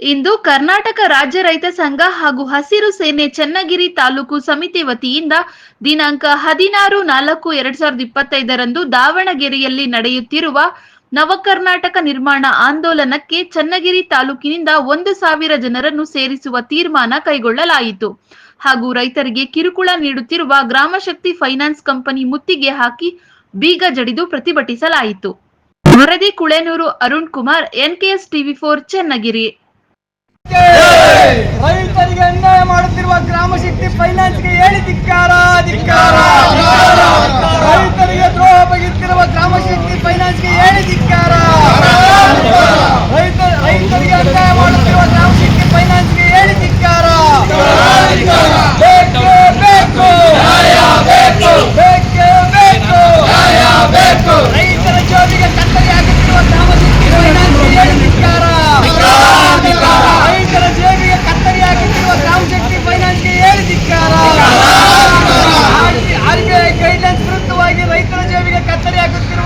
ಇಂದು ಕರ್ನಾಟಕ ರಾಜ್ಯ ರೈತ ಸಂಘ ಹಾಗೂ ಹಸಿರು ಸೇನೆ ಚನ್ನಗಿರಿ ತಾಲೂಕು ಸಮಿತಿ ವತಿಯಿಂದ ದಿನಾಂಕ ಹದಿನಾರು ನಾಲ್ಕು ಎರಡ್ ಸಾವಿರದ ಇಪ್ಪತ್ತೈದರಂದು ದಾವಣಗೆರೆಯಲ್ಲಿ ನಡೆಯುತ್ತಿರುವ ನವಕರ್ನಾಟಕ ನಿರ್ಮಾಣ ಆಂದೋಲನಕ್ಕೆ ಚನ್ನಗಿರಿ ತಾಲೂಕಿನಿಂದ ಒಂದು ಸಾವಿರ ಜನರನ್ನು ಸೇರಿಸುವ ತೀರ್ಮಾನ ಕೈಗೊಳ್ಳಲಾಯಿತು. ಹಾಗೂ ರೈತರಿಗೆ ಕಿರುಕುಳ ನೀಡುತ್ತಿರುವ ಗ್ರಾಮಶಕ್ತಿ ಫೈನಾನ್ಸ್ ಕಂಪನಿ ಮುತ್ತಿಗೆ ಹಾಕಿ ಬೀಗ ಜಡಿದು ಪ್ರತಿಭಟಿಸಲಾಯಿತು. ವರದಿ Kulenur Arun Kumar, NKS TV four, Channagiri. ರೈತರಿಗೆ の準備がかったりあくってる。